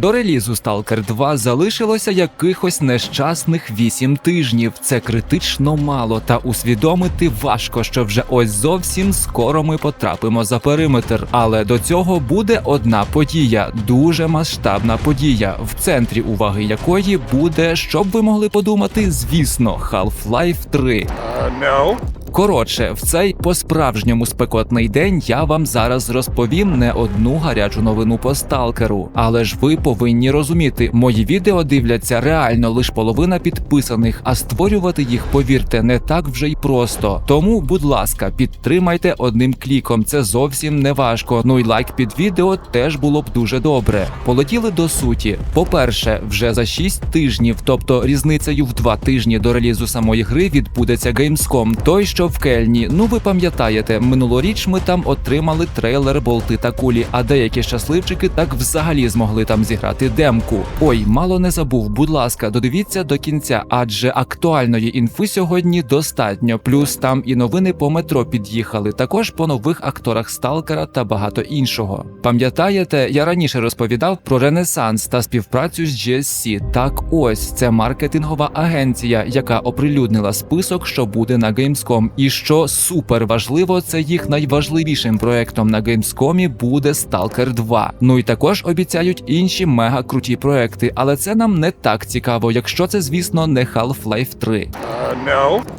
До релізу Stalker 2 залишилося якихось нещасних 8 тижнів. Це критично мало, та усвідомити важко, що вже ось зовсім скоро ми потрапимо за периметр. Але до цього буде одна подія, дуже масштабна подія, в центрі уваги якої буде, щоб ви могли подумати, звісно, Half-Life 3. Коротше, в цей по-справжньому спекотний день я вам зараз розповім не одну гарячу новину по сталкеру. Але ж ви повинні розуміти, мої відео дивляться реально лише половина підписаних, а створювати їх, повірте, не так вже й просто. Тому, будь ласка, підтримайте одним кліком. Це зовсім не важко. Ну і лайк під відео теж було б дуже добре. Полетіли до суті. По-перше, вже за 6 тижнів, тобто різницею в 2 тижні до релізу самої гри відбудеться Gamescom. Той, що в Кельні. Ну ви пам'ятаєте, минулоріч ми там отримали трейлер болти та кулі, а деякі щасливчики так взагалі змогли там зіграти демку. Ой, мало не забув, будь ласка, додивіться до кінця, адже актуальної інфи сьогодні достатньо. Плюс там і новини по метро під'їхали, також по нових акторах Сталкера та багато іншого. Пам'ятаєте, я раніше розповідав про Ренесанс та співпрацю з GSC. Так ось це маркетингова агенція, яка оприлюднила список, що буде на Gamescom. І що супер важливо, це їх найважливішим проектом на Gamescom буде Stalker 2. Ну і також обіцяють інші мега круті проекти, але це нам не так цікаво, якщо це, звісно, не Half-Life 3.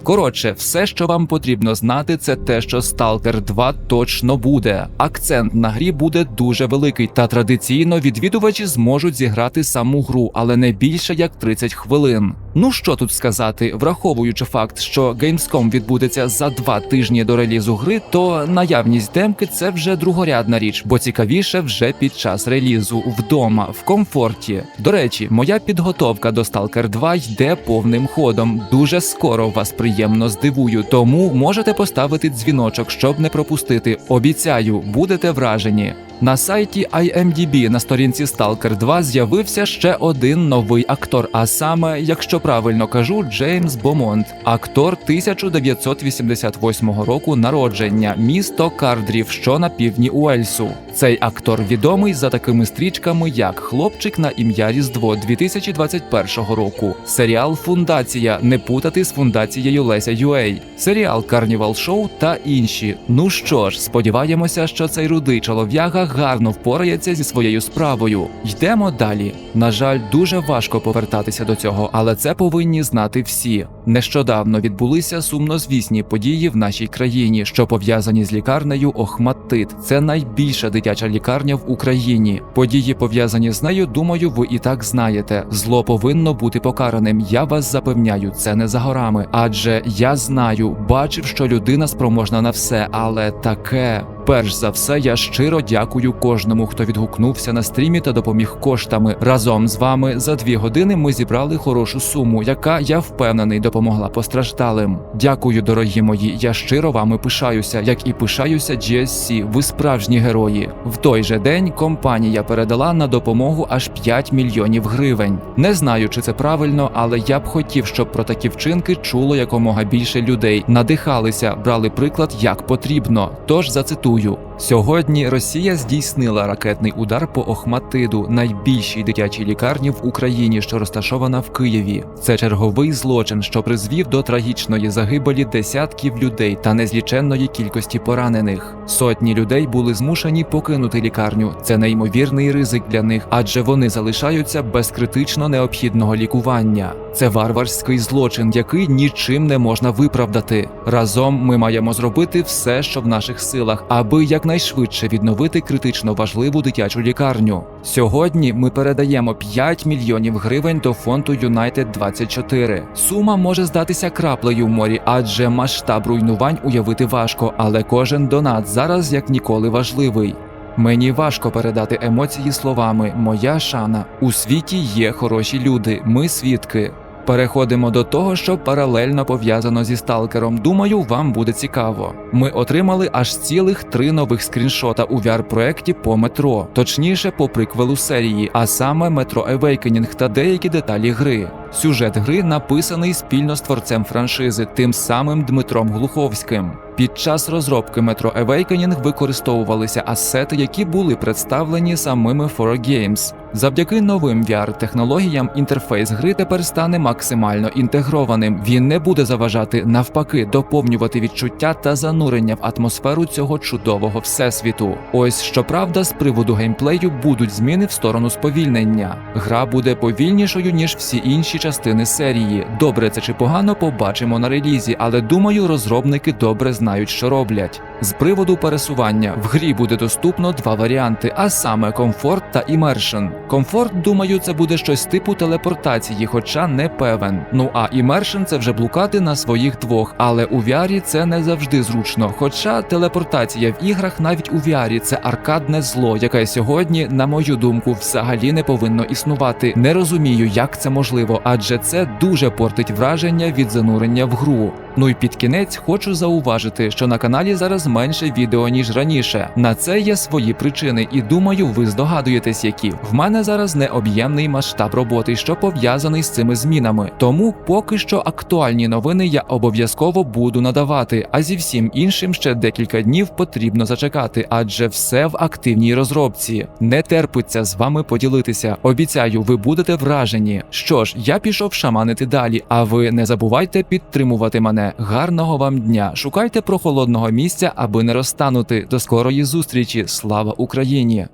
Коротше, все, що вам потрібно знати, це те, що Stalker 2 точно буде. Акцент на грі буде дуже великий, та традиційно відвідувачі зможуть зіграти саму гру, але не більше як 30 хвилин. Ну що тут сказати, враховуючи факт, що Gamescom відбудеться за два тижні до релізу гри, то наявність демки це вже другорядна річ, бо цікавіше вже під час релізу вдома, в комфорті. До речі, моя підготовка до Stalker 2 йде повним ходом. Дуже скоро вас приємно здивую, тому можете поставити дзвіночок, щоб не пропустити. Обіцяю, будете вражені. На сайті IMDb на сторінці Stalker 2 з'явився ще один новий актор, а саме, якщо правильно кажу, Джеймс Бомонд, актор 1988 року народження, місто Кардрів, що на півдні Уельсу. Цей актор відомий за такими стрічками, як Хлопчик на ім'я Різдво 2021 року, серіал Фундація не путати з фундацією Леся Юей, серіал Карнівал Шоу та інші. Ну що ж, сподіваємося, що цей рудий чолов'яга гарно впорається зі своєю справою. Йдемо далі. На жаль, дуже важко повертатися до цього, але це повинні знати всі. Нещодавно відбулися сумнозвісні події в нашій країні, що пов'язані з лікарнею Охматит. Це найбільша дитяча лікарня в Україні. Події пов'язані з нею. Думаю, ви і так знаєте. Зло повинно бути покараним. Я вас запевняю, це не за горами. Адже я знаю, бачив, що людина спроможна на все, але таке. Перш за все, я щиро дякую кожному, хто відгукнувся на стрімі та допоміг коштами. Разом з вами за дві години ми зібрали хорошу суму, яка я впевнений допомогла постраждалим. Дякую, дорогі мої. Я щиро вами пишаюся, як і пишаюся GSC. Ви справжні герої. В той же день компанія передала на допомогу аж 5 мільйонів гривень. Не знаю, чи це правильно, але я б хотів, щоб про такі вчинки чуло якомога більше людей, надихалися, брали приклад як потрібно. Тож зацитую. Сьогодні Росія здійснила ракетний удар по Охматиду, найбільшій дитячій лікарні в Україні, що розташована в Києві. Це черговий злочин, що призвів до трагічної загибелі десятків людей та незліченної кількості поранених. Сотні людей були змушені покинути лікарню. Це неймовірний ризик для них, адже вони залишаються без критично необхідного лікування. Це варварський злочин, який нічим не можна виправдати. Разом ми маємо зробити все, що в наших силах, аби якнайшвидше відновити критично важливу дитячу лікарню. Сьогодні ми передаємо 5 мільйонів гривень до фонду Юнайтед 24 Сума може здатися краплею в морі, адже масштаб руйнувань уявити важко, але кожен донат зараз як ніколи важливий. Мені важко передати емоції словами. Моя шана у світі є хороші люди. Ми свідки. Переходимо до того, що паралельно пов'язано зі сталкером. Думаю, вам буде цікаво. Ми отримали аж цілих три нових скріншота у VR-проекті по метро, точніше по приквелу серії, а саме метро Awakening та деякі деталі гри. Сюжет гри написаний спільно з творцем франшизи, тим самим Дмитром Глуховським. Під час розробки Metro Awakening використовувалися асети, які були представлені самими 4Games. Завдяки новим VR-технологіям інтерфейс гри тепер стане максимально інтегрованим. Він не буде заважати навпаки доповнювати відчуття та занурення в атмосферу цього чудового всесвіту. Ось щоправда, з приводу геймплею будуть зміни в сторону сповільнення. Гра буде повільнішою ніж всі інші частини серії. Добре це чи погано побачимо на релізі, але думаю, розробники добре знають, що роблять. З приводу пересування в грі буде доступно два варіанти, а саме комфорт та імершн. Комфорт, думаю, це буде щось типу телепортації, хоча не певен. Ну а імершн це вже блукати на своїх двох, але у VR це не завжди зручно. Хоча телепортація в іграх навіть у VR це аркадне зло, яке сьогодні, на мою думку, взагалі не повинно існувати. Не розумію, як це можливо, адже це дуже портить враження від занурення в гру. Ну і під кінець хочу зауважити, що на каналі зараз менше відео ніж раніше. На це є свої причини, і думаю, ви здогадуєтесь, які в мене зараз необ'ємний масштаб роботи, що пов'язаний з цими змінами. Тому поки що актуальні новини я обов'язково буду надавати. А зі всім іншим ще декілька днів потрібно зачекати, адже все в активній розробці. Не терпиться з вами поділитися. Обіцяю, ви будете вражені. Що ж, я пішов шаманити далі. А ви не забувайте підтримувати мене. Гарного вам дня! Шукайте прохолодного місця, аби не розтанути. До скорої зустрічі. Слава Україні!